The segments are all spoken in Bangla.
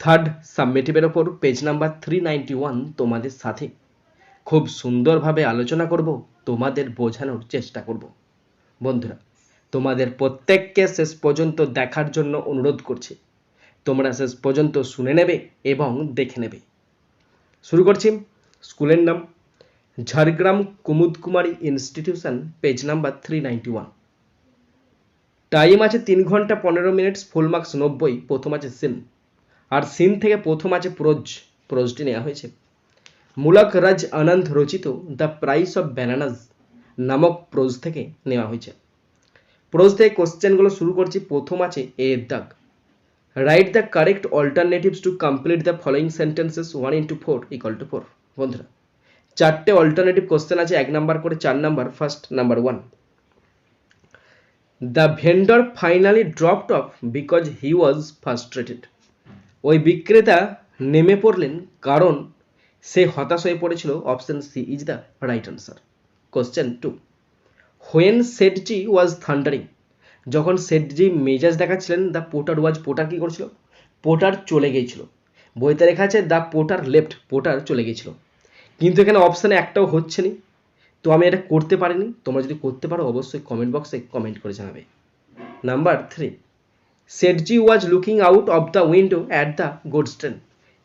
থার্ড সাবমিটিভের ওপর page number three ninety one তোমাদের সাথে। খুব সুন্দরভাবে আলোচনা করব, তোমাদের বোঝানোর চেষ্টা করব। বন্ধুরা, তোমাদের প্রত্যেককে শেষ পর্যন্ত দেখার জন্য অনুরোধ করছি। তোমরা শেষ পর্যন্ত শুনে নেবে এবং দেখে নেবে। শুরু করছি। স্কুলের নাম, Jhargram Kumud Kumari institution page number three ninety one time আছে তিন ঘণ্টা পনেরো মিনিট ফুল মার্কস নব্বই, প্রথম আছে সিন আর সিন থেকে প্রথম আছে প্রোজ, প্রোজটি নেওয়া হয়েছে। মুলক রাজ আনন্দ রচিত দ্য প্রাইস অফ ব্যানানাজ নামক প্রোজ থেকে নেওয়া হয়েছে। প্রোজ থেকে কোশ্চেনগুলো শুরু করছি, প্রথম আছে এ দাগ। Write the correct alternatives to complete the following sentences one into four equal to four. বন্ধুরা, চারটে অল্টারনেটিভ কোশ্চেন আছে, এক নাম্বার করে চার number, first number one. The vendor finally dropped off because he was frustrated. ওই বিক্রেতা নেমে পড়লেন কারণ সে হতাশ হয়ে পড়েছিল option C is the right answer. Question two when Sethji was thundering যখন সেটজি মেজাজ দেখাচ্ছিলেন দ্য পোটার ওয়াজ পোটার কী করছিল? পোটার চলে গিয়েছিল। বইতে লেখা আছে দ্য পোটার লেফট পোটার চলে গিয়েছিল। কিন্তু এখানে অপশানে একটাও হচ্ছে না। তো আমি এটা করতে পারিনি। তোমরা যদি করতে পারো, অবশ্যই কমেন্ট বক্সে কমেন্ট করে জানাবে। Number three Sethji was looking out of the window at the goods train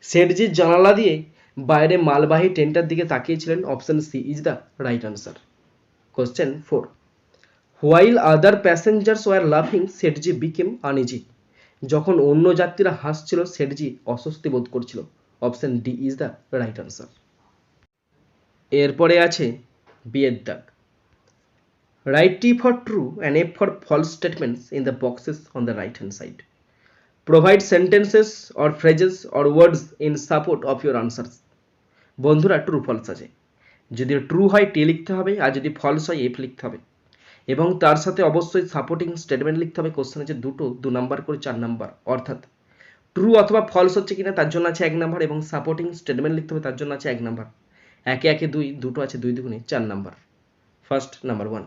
Sethji জানালা দিয়ে বাইরে মালবাহী ট্রেনটার দিকে তাকিয়েছিলেন option C is the right answer question four while other passengers were লাফিং সেটজি বিকেম আনিজি যখন অন্য যাত্রীরা হাসছিল সেটজি অস্বস্তি বোধ করছিল। Option D is the right answer এরপরে আছে বিয়ের দাগ Write T for true and F for false statements in the boxes on the right hand side. Provide sentences or phrases or words in support of your answers. বন্ধুরা ট্রু ফলস আছে। যদি ট্রু হয় টি লিখতে হবে, আর যদি ফলস হয় এফ লিখতে হবে। এবং তার সাথে অবশ্যই সাপোর্টিং স্টেটমেন্ট লিখতে হবে। কোশ্চেন আছে দুটো, দু নাম্বার করে চার নাম্বার, অর্থাৎ ট্রু অথবা ফলস হচ্ছে কিনা তার জন্য আছে এক নাম্বার এবং সাপোর্টিং স্টেটমেন্ট লিখতে হবে তার জন্য আছে এক নাম্বার। একে একে দুই, দুটো আছে দুই দুগুণে চার number. First number one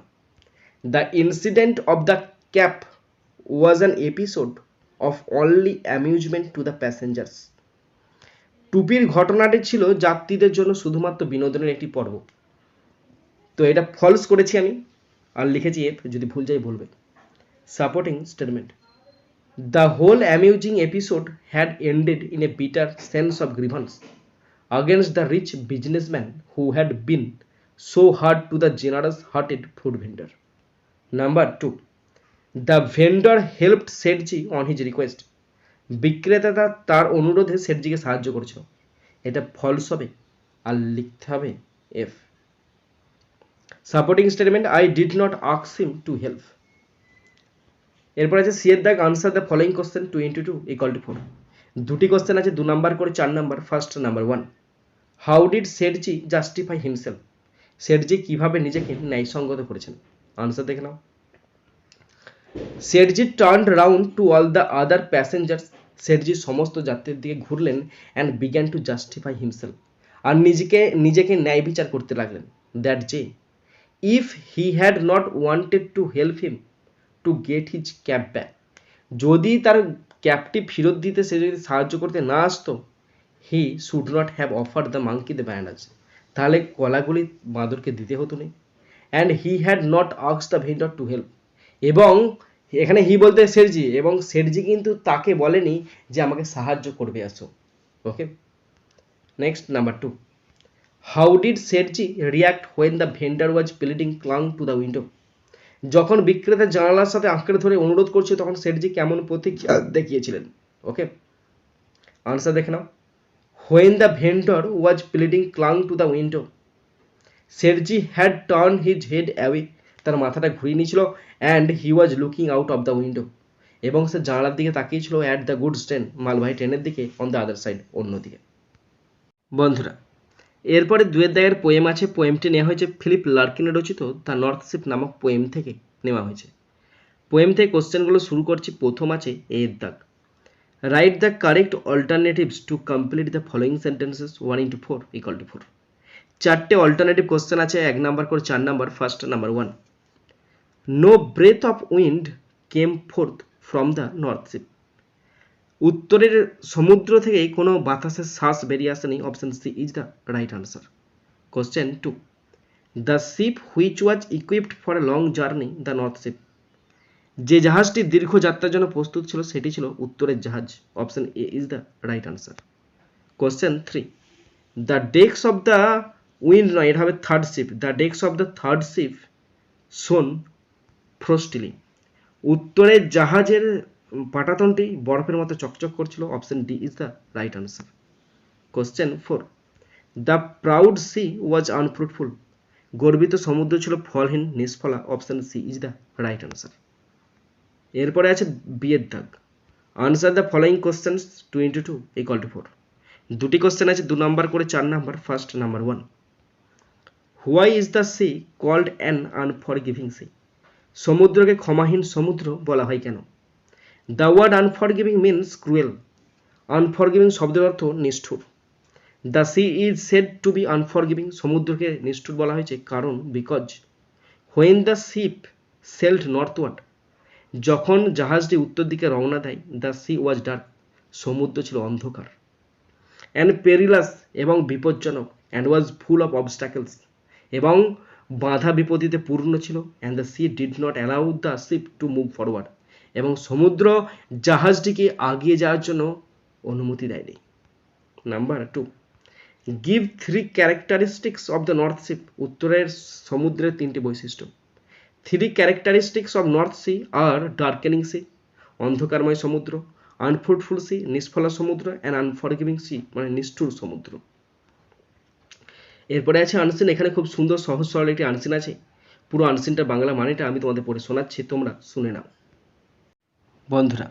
the incident of the cap was an episode of only amusement to the passengers. টুপির ঘটনাটি ছিল যাত্রীদের জন্য শুধুমাত্র বিনোদনের একটি পর্ব। তো এটা ফলস করেছি আমি, আর লিখেছি এফ, যদি ভুল যাই বলবে। Supporting statement the whole amusing episode had ended in a bitter sense of grievance against the rich businessman who had been so hard to the generous hearted food vendor number two the vendor helped Sethji on his request বিক্রেতা তার অনুরোধে সেটজিকে সাহায্য করেছিল। এটা ফলস হবে আর লিখতে হবে F supporting statement I did not আক্স him to help এরপর আছে সিয়ের দাগ answer the following question two into two equal to four দুটি কোশ্চেন আছে, দু নাম্বার করে চার number first number one how did Sethji justify himself Sethji কীভাবে নিজেকে ন্যায়সঙ্গত করেছেন? দেখে নাও। Sethji turn round to all the other passengers Sethji সমস্ত যাত্রীর দিকে ঘুরলেন and began to justify himself আর নিজেকে নিজেকে ন্যায় বিচার করতে লাগলেন। দ্যাট যে if he had not wanted to help him to get his cab back যদি তার ক্যাবটি ফেরত দিতে সে যদি সাহায্য করতে না আসতো he should not have offer the monkey the bandage তাহলে কলাগুলি বাঁদরকে দিতে হতো না। অ্যান্ড হি হ্যাড নট আক্স দ্য ভেন্ডর টু হেল্প এবং এখানে হি বলতে শেরজি এবং শেরজি কিন্তু তাকে বলেনি যে আমাকে সাহায্য করবে, আসো। Okay next number two how did Sherji react when the vendor was pleading clung to the window যখন বিক্রেতা জানালার সাথে আঁকড়ে ধরে অনুরোধ করছে, তখন শেরজি কেমন প্রতিক্রিয়া দেখিয়েছিলেন? ওকে আনসার দেখে নাও। When the vendor was pleading clung to the window Serji had turn his head away তার মাথাটা ঘুরিয়ে নিয়েছিল and he was looking out of the window এবং সে জানালার দিকে তাকিয়েছিল অ্যাট দ্য গুডস ট্রেন মালবাহী ট্রেনের দিকে অন দ্য আদার সাইড অন্যদিকে বন্ধুরা, এরপরে দুয়ের দায়ের পোয়েম আছে। পোয়েমটি নেওয়া হয়েছে ফিলিপ লার্কিনে রচিত। দ্য নর্থ শিপ নামক পোয়েম থেকে নেওয়া হয়েছে। পোয়েম থেকে কোশ্চেনগুলো শুরু করছি। প্রথম আছে এর দাগ। Write the correct alternatives to complete the following sentences one into four equal to four চারটে অল্টারনেটিভ কোশ্চেন আছে, এক নাম্বার করে চার number first number one no breath of wind came forth from the north ship উত্তরের সমুদ্র থেকে কোনো বাতাসের শ্বাস বেরিয়ে আসেনি option C is the right answer question two the ship which was equipped for a long journey the north ship যে জাহাজটি দীর্ঘ যাত্রার জন্য প্রস্তুত ছিল, সেটি ছিল উত্তরের জাহাজ option A is the right answer question three the decks of the wind নয়, এটা হবে third ship the decks of the third ship shone frostily উত্তরের জাহাজের পাটাতনটি বরফের মতো চকচক করছিল। Option D is the right answer question four the proud sea was unfruitful গর্বিত সমুদ্র ছিল ফলহীন, নিষ্ফলা। Option C is the right answer এরপরে আছে বিয়ের দাগ। Answer the following question two into two equal to four দুটি কোশ্চেন আছে, দু নাম্বার করে চার number first number one why is the sea called an unforgiving sea সমুদ্রকে ক্ষমাহীন সমুদ্র বলা হয় কেন? The word unforgiving means cruel unforgiving শব্দের অর্থ নিষ্ঠুর। The sea is said to be unforgiving সমুদ্রকে নিষ্ঠুর বলা হয়েছে কারণ because when the ship sailed north northward যখন জাহাজটি উত্তর দিকে রওনা দেয় দ্য সি ওয়াজ ডার্ক সমুদ্র ছিল অন্ধকার। অ্যান্ড পেরিলাস এবং বিপজ্জনক and was full of obstacles এবং বাধা বিপত্তিতে পূর্ণ ছিল and the sea did not allow the ship to move forward এবং সমুদ্র জাহাজটিকে আগিয়ে যাওয়ার জন্য অনুমতি দেয়নি। Number two give three characteristics of the north ship উত্তরের সমুদ্রের তিনটি বৈশিষ্ট্য। Three characteristics of north sea are darkening sea অন্ধকারময় সমুদ্র আনফ্রুটফুল সি নিষ্ফলা সমুদ্র অ্যান্ড আনফরগিভিং সি মানে নিষ্ঠুর সমুদ্র। এরপরে আছে আনসিন, এখানে খুব সুন্দর সহজ সরল একটি আনসিন আছে। পুরো আনসিনটা বাংলা মানেটা আমি তোমাদের পড়ে শোনাচ্ছি, তোমরা শুনে নাও। বন্ধুরা,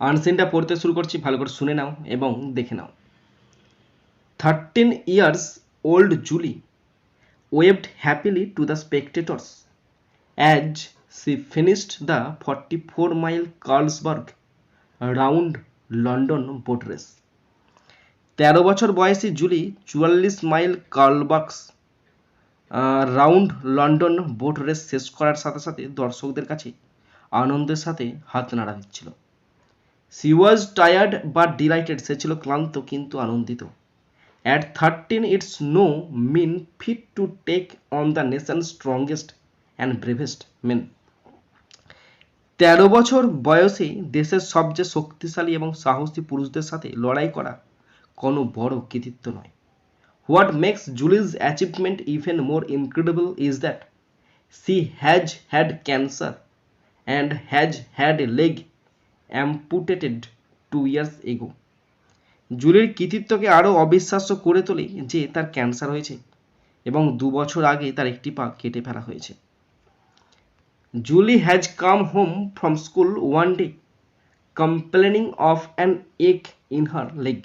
আনসিনটা পড়তে শুরু করছি, ভালো করে শুনে নাও এবং দেখে নাও। Thirteen years old Julie waved happily to the spectators as she finished the forty four mile Carlsberg round London boat race তেরো বছর বয়সী জুলি চুয়াল্লিশ mile Carlsberg round London boat race শেষ করার সাথে সাথে দর্শকদের কাছে আনন্দের সাথে হাত নাড়া দিচ্ছিল। She was tired but delighted সে ছিল ক্লান্ত কিন্তু আনন্দিত। At thirteen it's no mean feat to take on the nation strongest and bravest men তেরো বছর বয়সে দেশের সবচেয়ে শক্তিশালী এবং সাহসী পুরুষদের সাথে লড়াই করা কোনো বড় কৃতিত্ব নয়। What makes Julie's achievement even more incredible is that she has had cancer and has had a leg amputated two years ago জুলির কৃতিত্বকে আরও অবিশ্বাস্য করে তোলে যে তার ক্যান্সার হয়েছে এবং দু বছর আগে তার একটি পা কেটে ফেলা হয়েছে। Julie has come home from school one day complaining of an ache in her leg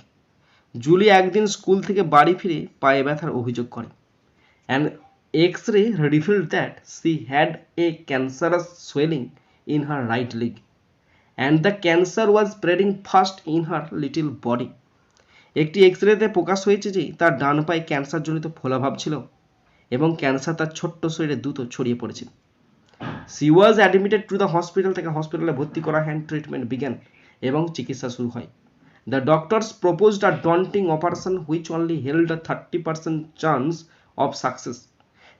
Julie একদিন স্কুল থেকে বাড়ি ফিরে পায়ে ব্যথার অভিযোগ করে। And X ray reveal that she had a cancerous swelling in her right leg and the cancer was spreading fast in her little body একটি এক্স রেতে প্রকাশ হয়েছে যে, তার ডান পায়ে ক্যান্সারজনিত ফোলাভাব ছিল এবং ক্যান্সার তার ছোট্ট শরীরে দ্রুত ছড়িয়ে পড়েছে। She was admitted to the hospital থেকে হসপিটালে ভর্তি করা হ্যান্ড ট্রিটমেন্ট বিজ্ঞান এবং চিকিৎসা শুরু হয়। The doctors proposed a daunting operation which only held a thirty percent chance of success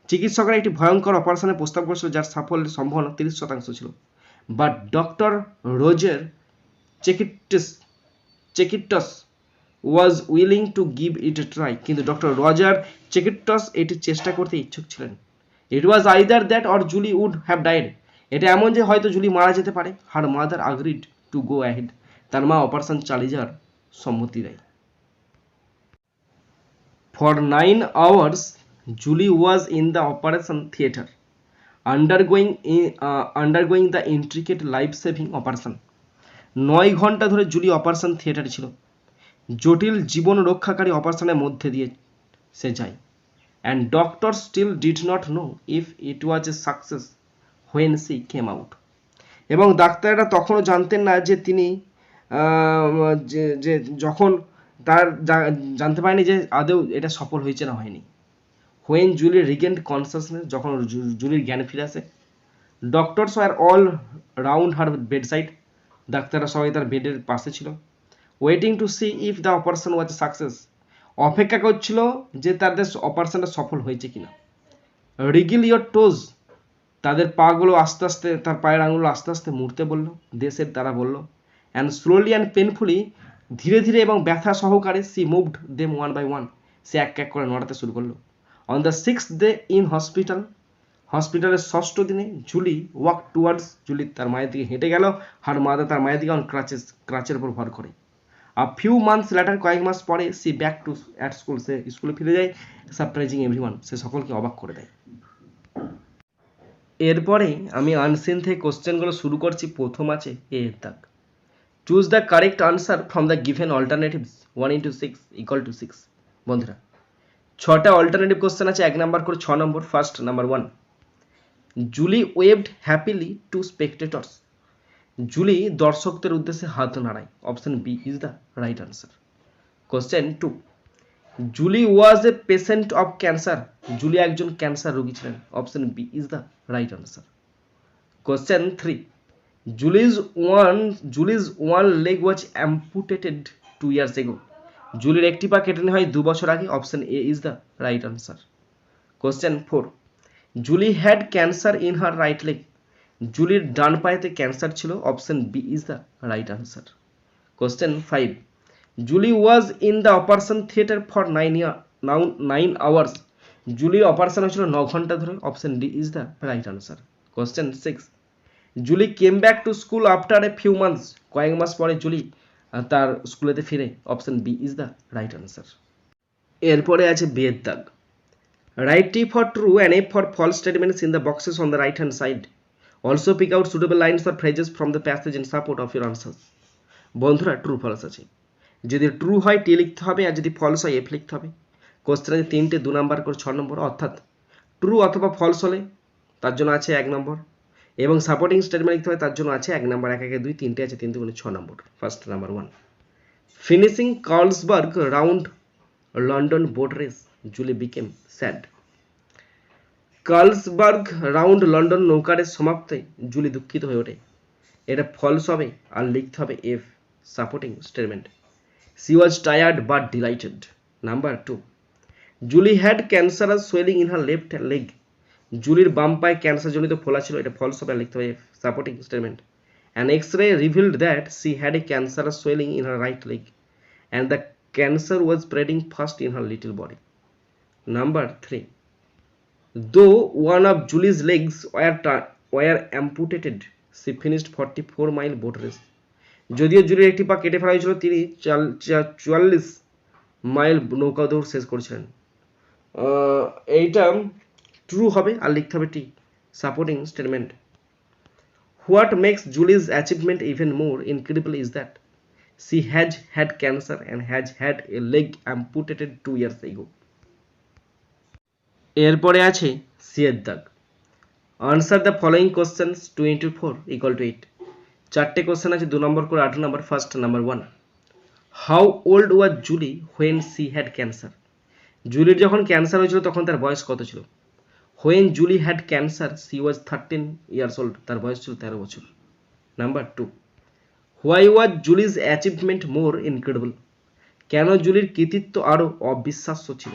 চিকিৎসকরা একটি ভয়ঙ্কর অপারেশনের প্রস্তাব করেছিল যার সাফল্যের সম্ভাবনা তিরিশ শতাংশ ছিল। But doctor Roger Checketts Checketts was willing to give it a try কিন্তু ডক্টর রজার চেকিটস এটি চেষ্টা করতে ইচ্ছুক ছিলেন। It was either that or Julie would have died এটা এমন যে হয়তো জুলি মারা যেতে পারে। Her mother agreed to go ahead তার মা অপারেশন চালিয়ে যাওয়ার সম্মতি দেয়। For nine hours Julie was in the operation theatre undergoing undergoing the intricate life saving operation নয় ঘণ্টা ধরে জুলি অপারেশন থিয়েটারে ছিল। জটিল জীবন রক্ষাকারী অপারেশনের মধ্যে দিয়ে সে যায়। And doctor still did not know if it was a success when she came out এবং ডাক্তাররা তখনও জানতেন না যে তিনি যে যে যখন তার জানতে পারেনি যে আদৌ এটা সফল হয়েছে না হয়নি। হোয়েন জুলি রিগেন্ড কনসাসনেস যখন জুলির জ্ঞান ফিরে আসে doctors are all round her bedside ডাক্তাররা সবাই তার বেডের পাশে ছিল waiting to see if the operation was success অপেক্ষা করছিল যে তাদের অপারেশনটা সফল হয়েছে কিনা। রিগিল ইয়োর টোজ তাদের পাগুলো আস্তে আস্তে, তার পায়ের আঙুলো আস্তে আস্তে মুড়তে বলল। দেশের তারা বলল অ্যান্ড স্লোলি অ্যান্ড পেনফুলি ধীরে ধীরে এবং ব্যথা সহকারে she moved them one by one সে এক এক করে নড়াতে শুরু করল। On the six day in hospital হসপিটালের ষষ্ঠ দিনে জুলি ওয়াক টুয়ার্ডস জুলি তার মায়ের দিকে হেঁটে গেল। আর মাদা তার মায়ের দিকে অন ক্রাচেস ক্রাচের উপর ভর করে। আর ফিউ মান্থস লেটার কয়েক মাস পরে she back to at school সে স্কুলে ফিরে যায় সারপ্রাইজিং এভরিওয়ান সে সকলকে অবাক করে দেয়। এরপরে আমি আনসিন থেকে কোশ্চেনগুলো শুরু করছি, প্রথম আছে এ এর choose the correct answer from the given alternatives one into six equal to six বন্ধুরা, ছটা অল্টারনেটিভ কোশ্চেন আছে, এক নাম্বার করে ছ নম্বর first number one Julie waved happily to spectators Julie দর্শকদের উদ্দেশ্যে হাত নাড়ায়। Option B is the right answer question two Julie was a patient of cancer Julie একজন ক্যান্সার রোগী ছিলেন। Option B is the right answer question three Julie's one Julie's one leg was amputated two years ago জুলির একটি পা কেটে নেওয়া হয় দু বছর আগে। Option A is the right answer question four Julie had cancer in her right leg জুলির ডান পায়েতে ক্যান্সার ছিল। Option B is the right answer question five Julie was in the operation theatre for nine year now nine hours জুলির operation হয়েছিল ন ঘণ্টা ধরে। Option D is the right answer question six Julie came back to school after a few months কয়েক মাস পরে জুলি তার স্কুলেতে ফিরে। Option B is the right answer এরপরে আছে বিয়ের দাগ। Write T for true and F for false statements in the boxes on the right hand side also pick out suitable lines or phrases from the passage in support of your answers বন্ধুরা ট্রু ফলস আছে। যদি ট্রু হয় টি লিখতে হবে আর যদি ফলস হয় এফ লিখতে হবে। কোশ্চেন আছে তিনটে দু নম্বর করে ছ নম্বর অর্থাৎ ট্রু অথবা ফলস হলে, তার জন্য আছে এক নম্বর এবং সাপোর্টিং স্টেটমেন্ট লিখতে হবে, তার জন্য আছে এক নম্বর এক, একে দুই, তিনটে আছে তিন দুগুণে ছ নম্বর first number one finishing Carlsberg round London boat race Julie became sad Carlsberg round London নৌকারের সমাপ্তে জুলি দুঃখিত হয়ে ওঠে। এটা ফলস হবে, আর লিখতে হবে F supporting statement she was tired but delighted number two Julie had cancerous swelling in her left leg জুলির বাম পায়ে ক্যান্সারজনিত ফোলা ছিল এটা ফলস হবে আর লিখতে হবে supporting statement an X ray revealed that she had a cancerous swelling in her right leg and the cancer was spreading first in her little body number three though one of Julie's legs were were were amputated, finished finished 44 mile boat race. যদিও জুলির একটি পা কেটে ফেলা হয়েছিল তিনি চুয়াল্লিশ মাইল নৌকা দৌড় শেষ করেছিলেন। এইটা ট্রু হবে আর লিখতে হবে T supporting statement what makes Julie's achievement even more incredible is that she has had cancer and has had a leg amputated two years ago এরপরে আছে সিয়ের দাগ answer the following questions two into four equal to eight চারটে কোশ্চেন আছে, দু নম্বর করে, আট নম্বর first number one how old was Julie when she had cancer জুলির যখন ক্যান্সার হয়েছিল, তখন তার বয়স কত ছিল? When Julie had cancer she was thirteen years old তার বয়স ছিল তেরো বছর। Number two why was Julie's achievement more incredible কেন জুলির কৃতিত্ব আরও অবিশ্বাস্য ছিল?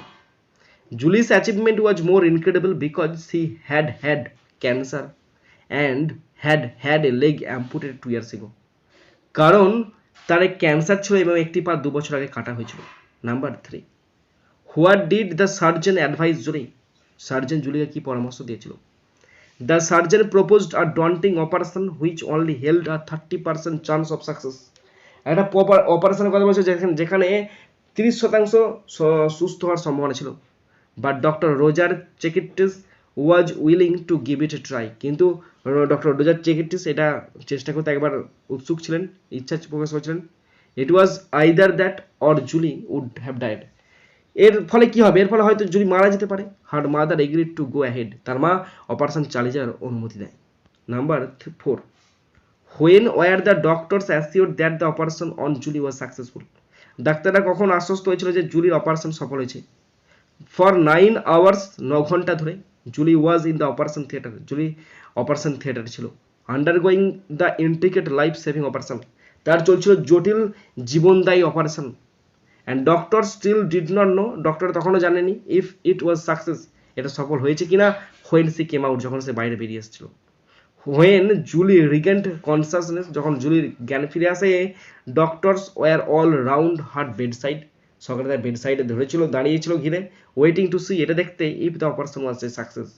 Julie's achievement was more incredible because she had had cancer and had had a leg amputated two years ago. কারণ তার ক্যান্সার ছিল এবং একটি পা দু বছর আগে কাটা হয়েছিল। Number three what did the surgeon advise Julie surgeon জুলিকে কি পরামর্শ দিয়েছিল? The surgeon proposed a daunting operation which only held a thirty percent chance of success একটা অপারেশনের কথা বলছে যেখানে যেখানে তিরিশ শতাংশ সুস্থ হওয়ার সম্ভাবনা ছিল। But doctor Roger Chekitis was willing to give it a try কিন্তু ডক্টর রোজার চেকিটিস এটা চেষ্টা করতে একবার উৎসুক ছিলেন, ইচ্ছা প্রকাশ করেছিলেন। It was either that or Julie would have died এর ফলে কি হবে? এর ফলে হয়তো জুলি মারা যেতে পারে her mother agreed to go ahead তার মা অপারেশন চালিয়ে যাওয়ার অনুমতি দেয়। Number four when were the doctors assure that the operation on Julie was successful ডাক্তাররা কখন আশ্বস্ত হয়েছিল যে জুলির অপারেশন সফল হয়েছে? ফর নাইন আওয়ার্স ন ঘণ্টা ধরে Julie was in the operation theatre Julie operation theatre ছিল। Undergoing the intricate life saving operation তার চলছিল জটিল জীবনদায়ী operation and doctor still did not know doctor তখনও জানেনি ইফ ইট ওয়াজ সাকসেস এটা সফল হয়েছে কিনা হোয়েন সি কেম আউট যখন সে বাইরে বেরিয়ে এসেছিল। হোয়েন জুলি রিগেন্ট কনসাসনেস যখন জুলির জ্ঞান ফিরে আসে doctors were all round her bedside সকালে তার বেড সাইডে ধরেছিল, দাঁড়িয়েছিল ঘিরে ওয়েটিং টু সি এটা দেখতে if the operation was a success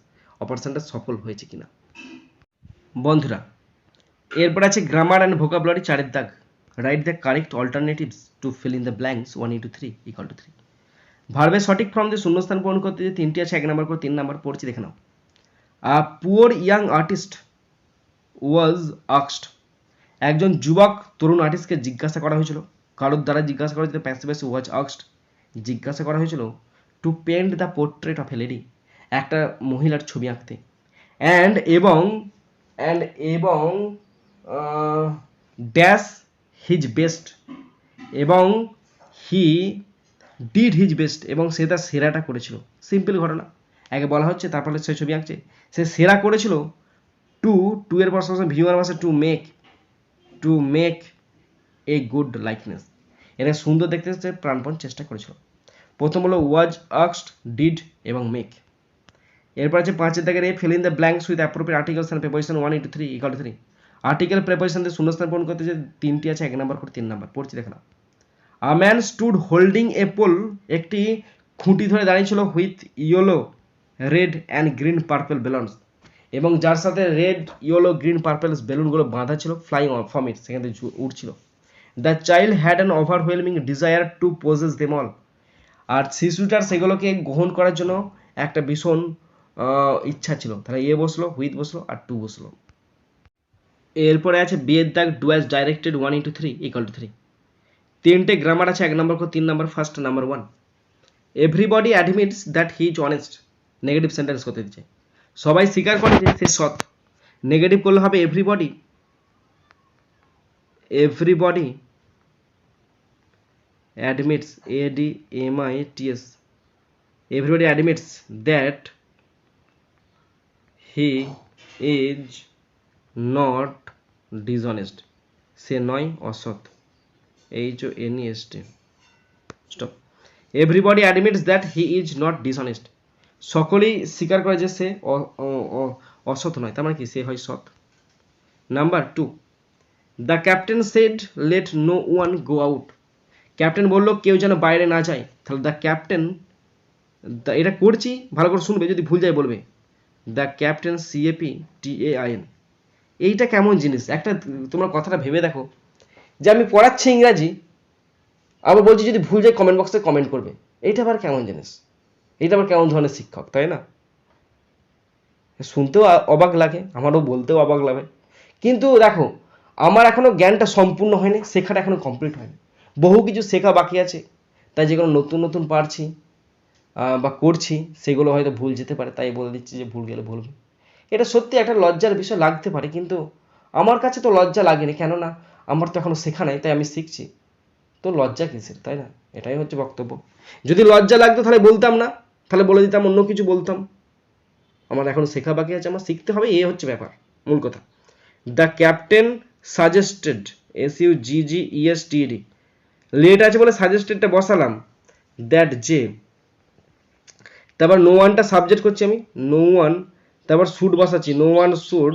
অপারেশনটা সফল হয়েছে কিনা। বন্ধুরা, এরপর আছে গ্রামার অ্যান্ড ভোকাবুলারি চারের দাগ। Write the correct alternatives to fill in the blanks one into three equal to three ভার্বের সঠিক ফর্ম দিয়ে শূন্যস্থান পূরণ করতে যে তিনটি আছে, এক নাম্বার করে তিন নাম্বার পড়ছি, দেখে নাও। পুয়ার ইয়াং আর্টিস্ট ওয়াজ আক্সড একজন যুবক তরুণ আর্টিস্টকে জিজ্ঞাসা করা হয়েছিল, কারোর দ্বারা জিজ্ঞাসা করা হয়েছিল প্যাসিভেস ওয়াজ আক্সড জিজ্ঞাসা করা হয়েছিল to paint the portrait of a lady একটা মহিলার ছবি আঁকতে। অ্যান্ড এবং অ্যান্ড এবং ড্যাশ হিজ বেস্ট এবং হি ডিড হিজ বেস্ট এবং সে তার সেরাটা করেছিল। সিম্পল ঘটনা। আগে বলা হচ্ছে, তারপরে সে ছবি আঁকছে। সে সেরা করেছিল টু টু এর পর সবসময় ভিউয়ার ভাষা to make to make a good likeness এটা সুন্দর দেখতে সে প্রাণপণ চেষ্টা করেছিল। প্রথম হলো ওয়াজ আক্সড ডিড এবং মেক এরপর আছে পাঁচের দাগের A fill in the blanks with appropriate articles and preposition one into three equal three article preposition দিয়ে শূন্যস্থান পূরণ করতে যে তিনটি আছে, এক নাম্বার করে তিন নাম্বার। পড়ছি, দেখে নাও। A man stood holding a pole একটি খুঁটি ধরে দাঁড়িয়েছিল with yellow red and green purple balloons এবং যার সাথে রেড ইয়েলো গ্রিন পার্পল বেলুনগুলো বাঁধা ছিল ফ্লাইং ফ্রম ইট সেখান থেকে উড়ছিল। The child had an overwhelming desire to possess them all আর শিশুটার সেগুলোকে গ্রহণ করার জন্য একটা ভীষণ ইচ্ছা ছিল। তাহলে এ বসল হুইথ বসল, আর টু বসল। এরপরে আছে বিয়ের দাগ do as directed one into three equal to three তিনটে গ্রামার আছে, এক নম্বর করে তিন নম্বর first number one everybody admits that he is honest negative sentence করতে দিচ্ছে। সবাই স্বীকার করে যে সে সৎ। নেগেটিভ করলে হবে everybody everybody admits A D M I T S everybody admits that he is not dishonest সে নয়, অসৎ। H O N S T stop everybody admits that he is not dishonest সকলেই স্বীকার করে যে সে অসৎ নয়। তার মানে কি? সে হয় সৎ। Number two the captain said let no one go out captain বলল, কেউ যেন বাইরে না যায়। তাহলে দ্য ক্যাপ্টেন এটা করছি, ভালো করে শুনবে, যদি ভুল যায় বলবে। The captain C A P T A I N এইটা কেমন জিনিস? একটা, তোমরা কথাটা ভেবে দেখো। যে আমি পড়াচ্ছি ইংরাজি, আবার বলছি যদি ভুল যায় কমেন্ট বক্সে কমেন্ট করবে। এইটা আবার কেমন জিনিস? এইটা আবার কেমন ধরনের শিক্ষক, তাই না? শুনতেও অবাক লাগে, আমারও বলতেও অবাক লাগে। কিন্তু দেখো, আমার এখনও জ্ঞানটা সম্পূর্ণ হয়নি, শেখাটা এখনও কমপ্লিট হয়নি। বহু কিছু শেখা বাকি আছে। তাই যেগুলো নতুন নতুন পারছি বা করছি, সেগুলো হয়তো ভুল যেতে পারে, তাই বলে দিচ্ছি যে ভুল গেলে ভুলবে এটা সত্যি একটা লজ্জার বিষয় লাগতে পারে, কিন্তু আমার কাছে তো লজ্জা লাগেনি, কেননা আমার তো এখনও শেখা নাই, তাই আমি শিখছি। তো লজ্জা কিসের, তাই না? এটাই হচ্ছে বক্তব্য। যদি লজ্জা লাগতো তাহলে বলতাম না, তাহলে বলে দিতাম, অন্য কিছু বলতাম। আমার এখন শেখা বাকি আছে, আমার শিখতে হবে, এ হচ্ছে ব্যাপার, মূল কথা। The captain suggested S U G G E S T D let আছে বলে সাজেস্টেডটা বসালাম দ্যাট যে, তারপর নো ওয়ানটা সাবজেক্ট করছি আমি নো ওয়ান তারপর শুড বসাচ্ছি। No one should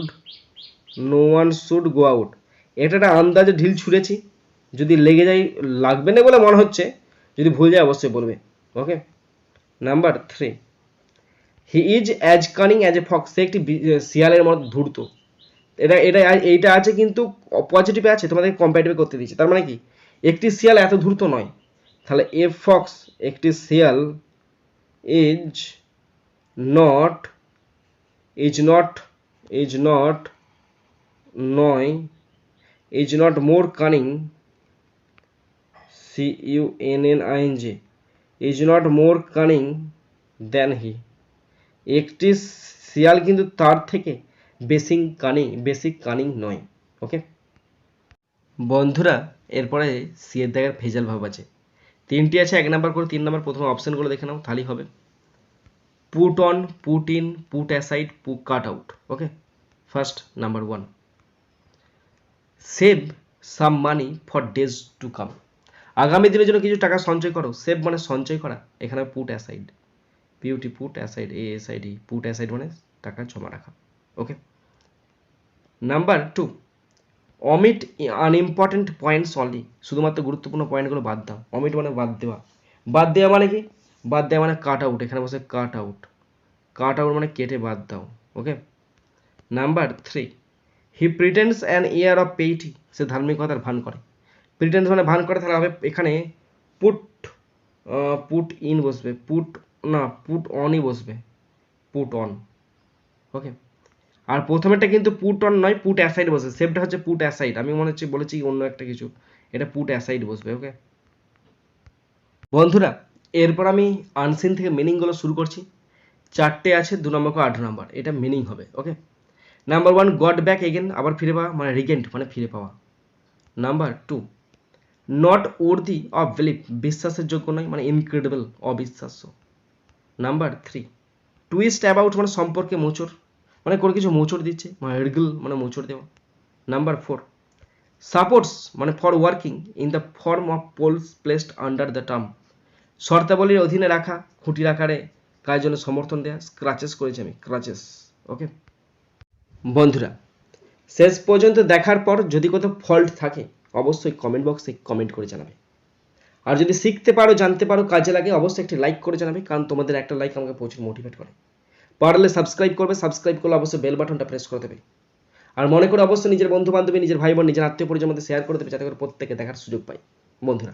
no one should go out এটা একটা আন্দাজে ঢিল ছুঁড়েছি। যদি লেগে যায়, লাগবে না বলে মনে হচ্ছে। যদি ভুল যায়, অবশ্যই বলবে। Okay number three he is as cunning as a fox সে একটি শিয়ালের মতো ধূর্ত। এটা এটা, এইটা আছে কিন্তু পজিটিভে আছে। তোমাদের কম্পারেটিভে করতে দিচ্ছে তার মানে কি? একটি শিয়াল এত ধূর্ত নয়। তাহলে এ ফক্স একটি শিয়াল is not is not is not নয় is not more cunning C U N N I N G is not more cunning then he একটি শিয়াল কিন্তু তার থেকে বেশি কানিং বেশি কানিং নয় ওকে বন্ধুরা, এরপরে সিয়ের দাগের ভেজাল ভাব আছে। তিনটি আছে, এক নাম্বার করে তিন নাম্বার প্রথম অপশনগুলো দেখে নাও, তাহলেই হবে। Put on put in put aside put cut out okay first number one save some money for days to come আগামী দিনের জন্য কিছু টাকা সঞ্চয় করো। সেভ মানে সঞ্চয় করা। এখানে put aside P U T put aside A S I D put aside মানে টাকা জমা রাখা। Okay number two omit unimportant points only শুধুমাত্র গুরুত্বপূর্ণ পয়েন্টগুলো বাদ দাও। অমিট মানে বাদ দেওয়া। বাদ দেওয়া মানে কি? বাদ দেওয়া মানে কাট আউট এখানে বসে কাট আউট কাট আউট মানে কেটে বাদ দাও okay number three he pretends an air of piety সে ধার্মিকতার ভান করে। প্রিটেন্স মানে ভান করে তাহলে হবে এখানে পুট পুট ইন বসবে পুট না পুট অনই বসবে পুট অন ওকে আর প্রথমেরটা কিন্তু পুট অন নয় পুট অ্যাসাইড বসে সেফটা হচ্ছে পুট অ্যাসাইড আমি মনে হচ্ছে বলেছি অন্য একটা কিছু, এটা পুট অ্যাসাইড বসবে ওকে বন্ধুরা এরপর আমি আনসিন থেকে মিনিংগুলো শুরু করছি। চারটে আছে, দু নম্বর আট নম্বর। এটা মিনিং হবে okay number one got back again আবার ফিরে পাওয়া মানে রিগেন্ট মানে ফিরে পাওয়া। Number two not worthy of believe বিশ্বাসের যোগ্য নয় মানে ইনক্রেডিবল অবিশ্বাস্য। নাম্বার থ্রি টুইস্ট অ্যাবাউট মানে সম্পর্কে মোচড় মানে কোনো কিছু মোচড় দিচ্ছে মানে রিগল মানে মোচড় দেওয়া। নাম্বার ফোর সাপোর্টস মানে for working in the form of poles placed under the term শর্তাবলীর অধীনে রাখা খুঁটির আকারে কাজের জন্য সমর্থন দেওয়া স্ক্রাচেস করেছি আমি ক্রাচেস ওকে বন্ধুরা, শেষ পর্যন্ত দেখার পর যদি কোথাও ফল্ট থাকে, অবশ্যই কমেন্ট বক্সে কমেন্ট করে জানাবে। আর যদি শিখতে পারো, জানতে পারো, কাজে লাগে, অবশ্যই একটি লাইক করে জানাবে, কারণ তোমাদের একটা লাইক আমাকে প্রচুর মোটিভেট করে। পারলে সাবস্ক্রাইব করবে সাবস্ক্রাইব করলে অবশ্যই বেল বাটনটা প্রেস করে দেবে। আর মনে করে অবশ্যই নিজের বন্ধু বান্ধবী নিজের ভাই বোন নিজের আত্মীয় পরিচয়ের মধ্যে শেয়ার করে দেবে, যাতে করে প্রত্যেকে দেখার সুযোগ পায়। বন্ধুরা